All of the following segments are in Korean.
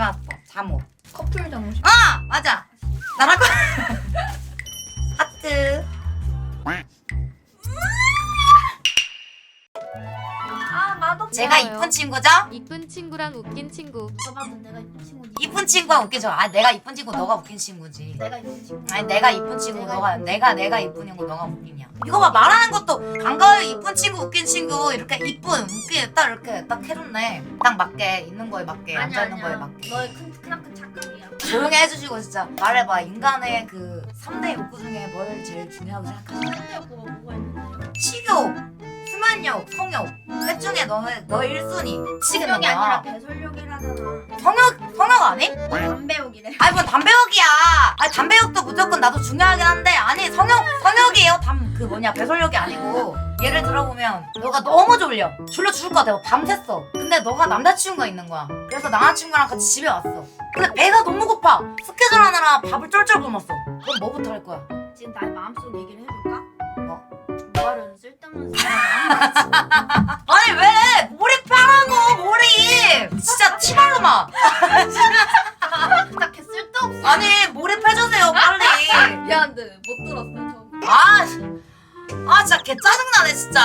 왔어. 잠옷. 커플 정식. 아 맞아. 나랑 거. 하트. 제가. 이쁜 친구죠? 이쁜 친구랑 웃긴 친구. 누가 봐도 내가 이쁜 친구지. 이쁜 친구가 웃기죠. 아 내가 이쁜 친구 너가 웃긴 친구지. 내가 이쁜 친구. 아니 내가 이쁜 친구 내가 너가 이쁜 내가 내가 이쁜 친구 너가 웃기냐. 이거 봐 말하는 것도 반가워요 이쁜 친구 웃긴 친구 이렇게 이쁜 웃긴 딱 이렇게 딱 해줬네. 딱 맞게 있는 거에 맞게 앉아 있는 거에 맞게. 너의 큰 크나큰 착각이야. 조용히 해주시고 진짜 말해봐 인간의 그 3대 욕구 중에 뭘 제일 중요하고 생각하시나요? 근데 뭐가 뭐가 있는데요? 식욕, 수만욕, 성욕. 셋 중에 너는 너의 1순위. 미치겠는 성욕이 아니라 배설욕이라잖아. 성욕, 성욕 아니? 담배욕이래. 아니 뭐 담배욕이야. 아니 담배욕도 무조건 나도 중요하긴 한데 아니 성욕, 성욕이에요. 담 그 뭐냐 배설욕이 아니고. 예를 들어보면 너가 너무 졸려. 졸려 죽을 것 같아. 밤샜어. 근데 너가 남자친구가 있는 거야. 그래서 남자친구랑 같이 집에 왔어. 근데 배가 너무 고파. 스케줄 하느라 밥을 쫄쫄 굶었어. 그럼 뭐부터 할 거야? 지금 나의 마음속 얘기를 해줄까? 뭐? 뭐하려는 쓸데없는 생각을 아니 왜 몰입하라고 몰입 진짜 티발로마 딱히 쓸데없어. 아니 몰입해주세요 빨리 미안한데 못 들었어요. 저. 아, 씨. 아 진짜 개 짜증나네 진짜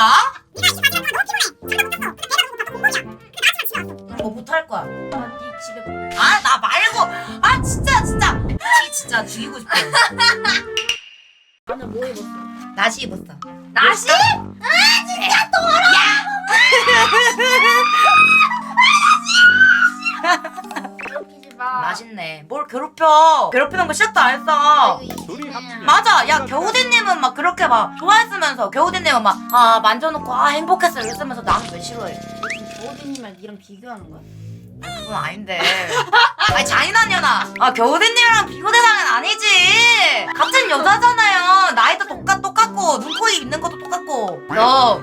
뭐 못할 거야 나네 집에 보내. 아 나 말고 아 진짜 진짜 이 진짜 죽이고 싶어 나는 뭐 입었어? 나시 입었어. 나시? 아 진짜 괴롭히지 마. 맛있네. 뭘 괴롭혀. 괴롭히는 거 시작도 안 했어. 둘이 맞아. 야 겨우디님은 막 그렇게 막 좋아했으면서 겨우디님은 막 아 만져놓고 아 행복했어. 이랬으면서 나는 왜 싫어해? 조호진님이랑 니랑 비교하는 거야? 그건 아닌데. 아니 잔인한 년아. 아 겨우대님이랑 비교 대상은 아니지. 같은 여자잖아요. 나이도 똑같 똑같고 눈코입 있는 것도 똑같고. 너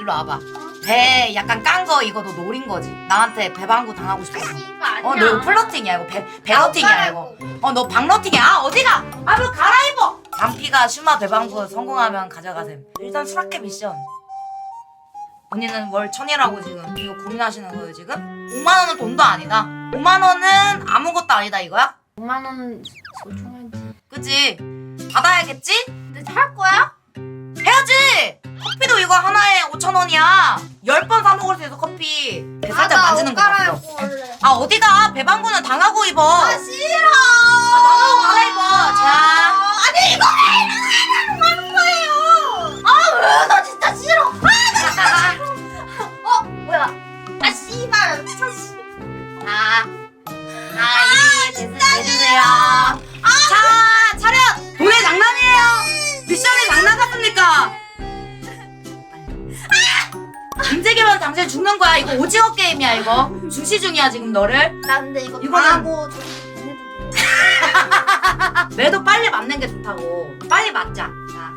일로 와봐. 배 약간 깐 거 이거 너 노린 거지. 나한테 배방구 당하고 싶어. 씨발 아니야. 어, 너 이거 플러팅이야 이거 배 배러팅이야 이거. 어, 너 방러팅이야. 아 어디가? 아, 뭐 갈아입어. 반피가 슈마 배방구 성공하면 가져가셈. 일단 수락해 미션. 언니는 월 천이라고 지금 이거 고민하시는 거예요 지금? 5만 원은 돈도 아니다. 5만 원은 아무것도 아니다 이거야? 5만 원 소중하지. 그치? 받아야겠지? 근데 살 거야? 해야지! 커피도 이거 하나에 5천 원이야. 10번 사 먹을 수 있어 커피. 배 살짝 만지는 거 봤어. 원래. 아 어디가? 배방구는 당하고 입어. 아 싫어. 아, 당하고 갈아입어. 자. 아니 이거 왜 이러는 거예요? 아왜나 진짜 씨발. 아, 아, 이 해주세요. 자, 차렷! 돈의 장난이에요! 미션이 장난 같습니까? 김재겸은 당신 죽는 거야. 이거 오징어 게임이야, 이거. 주시 중이야, 지금 너를. 나 근데 이거 이거는- 저기 보내도 돼. 매도 빨리 맞는 게 좋다고. 빨리 맞자. 자.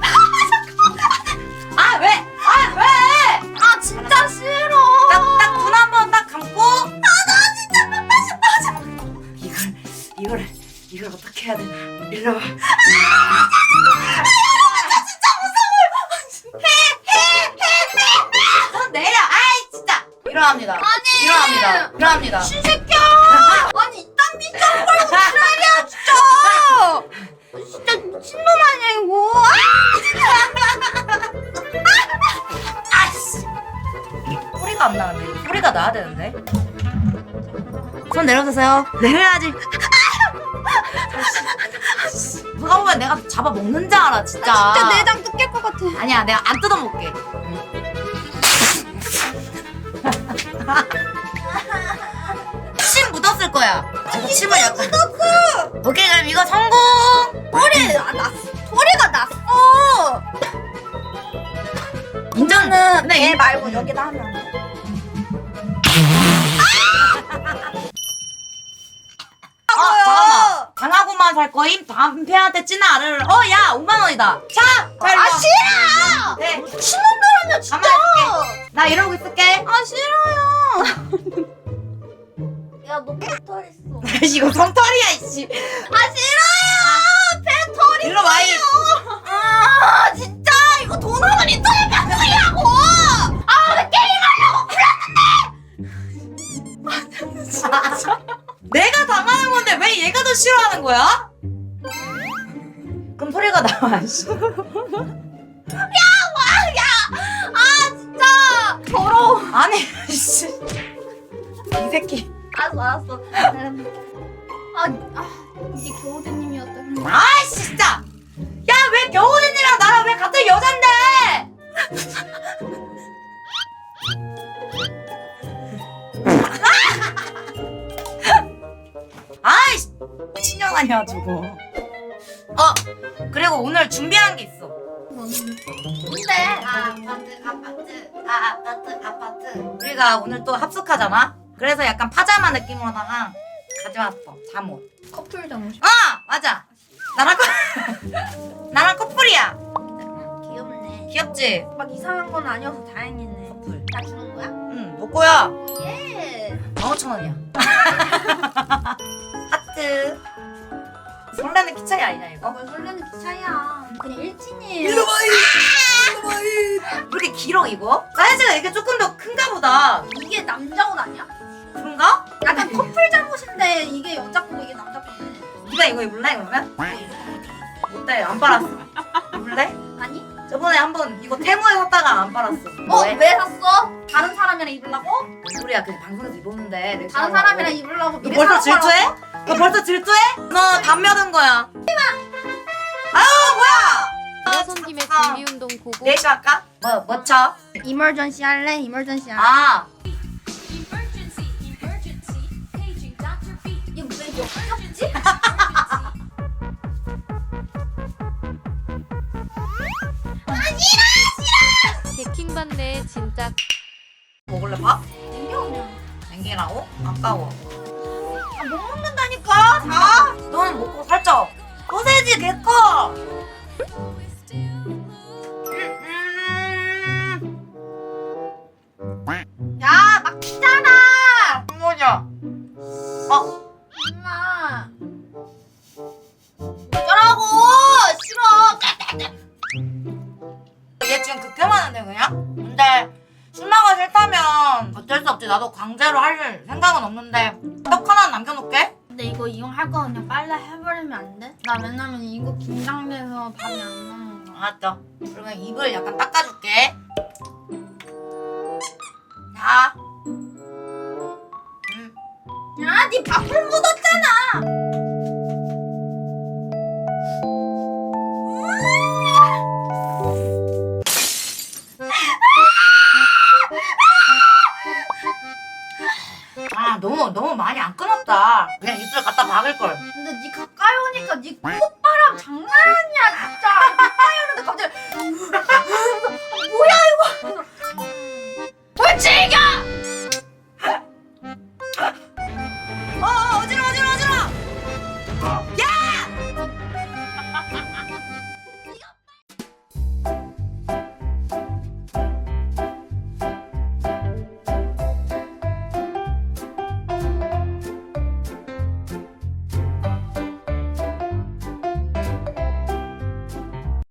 아, 왜? 아, 왜? 아 진짜 싫어. 딱, 딱, 눈 한 번 딱 감고. 아, 나 진짜 빠져, 빠져. 이걸, 이걸, 이걸 어떻게 해야 되나. 일로 와. 내려주세요. 내려야지. 누가 보면 내가 잡아 먹는 줄 알아, 진짜. 진짜 내장 뜯길 것 같아. 아니야, 내가 안 뜯어먹게. 침 묻었을 거야. 제가 침을 약간. 묻었어. 오케이, 그럼 이거 성공. 소리 아, 났 소리가 났어. 인정은. 근데 얘이 말고 여기다 하면 거임? 담패한테 찐 알을. 어, 야, 5만 원이다. 자, 자, 일로 와. 아 싫어. 네. 미친놈들은요 진짜. 가만히. 나 이러고 있을게. 아 싫어요. 야너 배털 있어. 이거 성털이야, 이씨. 아 싫어요. 배털 일로 와, 소리가 나와. 씨. 진짜 더러워. 아니, 씨. 이 새끼. 알았어 알았어. 아, 아 이게 겨우대님이었다. 아, 진짜. 야, 왜 겨우진이랑 나랑 왜 같은 여잔데? 아이씨, 미친년 아니야, 저거. 어, 그리고 오늘 준비한 게 있어. 뭔데? 아 아파트 아파트 아 아파트 아파트. 우리가 오늘 또 합숙하잖아? 그래서 약간 파자마 느낌으로다가 가져왔어, 잠옷. 커플 잠옷. 아, 맞아. 나랑 커... 나랑 커플이야. 귀엽네. 귀엽지? 막 이상한 건 아니어서 다행이네. 커플. 나 주는 거야? 응, 너 거야. 예. 15,000원이야. 하트. 설레는 키 차이 아니냐, 이거? 뭘 설레는 기 차이야. 그냥 일진이에요. 이놈아이! 이놈아이! 이렇게 길어, 이거? 사이즈가 이게 조금 더 큰가 보다. 이게 남자 옷 아니야? 그런가? 약간 커플 잠옷인데 이게 여자 거고 이게 남자 거네. 네가 이거 입을래, 그러면? 못돼, 안 빨았어. 입을래? 아니? 저번에 한번 이거 테무에 샀다가 안 빨았어. 어? 왜 샀어? 다른 사람이랑 입으려고? 뭔 소리야, 그 방송에서 입었는데. 내 다른 사람하고. 사람이랑 입으려고 너 미리 벌써 사는 거라고? 질투해? 너 벌써 질투해? 너 담며든 거야. 아유 뭐야? 김에 잠깐. 준비 운동 고고 내시 할까? 뭐, 뭐 쳐? 이멀전시 할래? 이멀전시 할래? 아, Emergency, emergency, paging Dr. B. 이거 왜 역겹지? 개킹 받네 진짜 먹을래 밥? 냉겨 그냥 냉기라고? 아까워. 아, 못 먹는다니까 자, 너는 먹고 살쪄. 소세지 개커. 음, 야 막히잖아 뭐냐? 어, 엄마 어쩌라고 싫어 얘 지금 극혐하는데 그냥? 근데 신나가 싫다면 어쩔 수 없지. 나도 강제로 할 생각은 없는데 떡 하나 남겨놓게. 근데 이거 이용할 거 그냥 빨리 해버리면 안 돼? 나 왜냐면 이거 긴장돼서 밥이 안 먹는 거야 알았죠. 그러면 입을 약간 닦아줄게. 자. 음. 야, 네 밥풀 묻었잖아. 아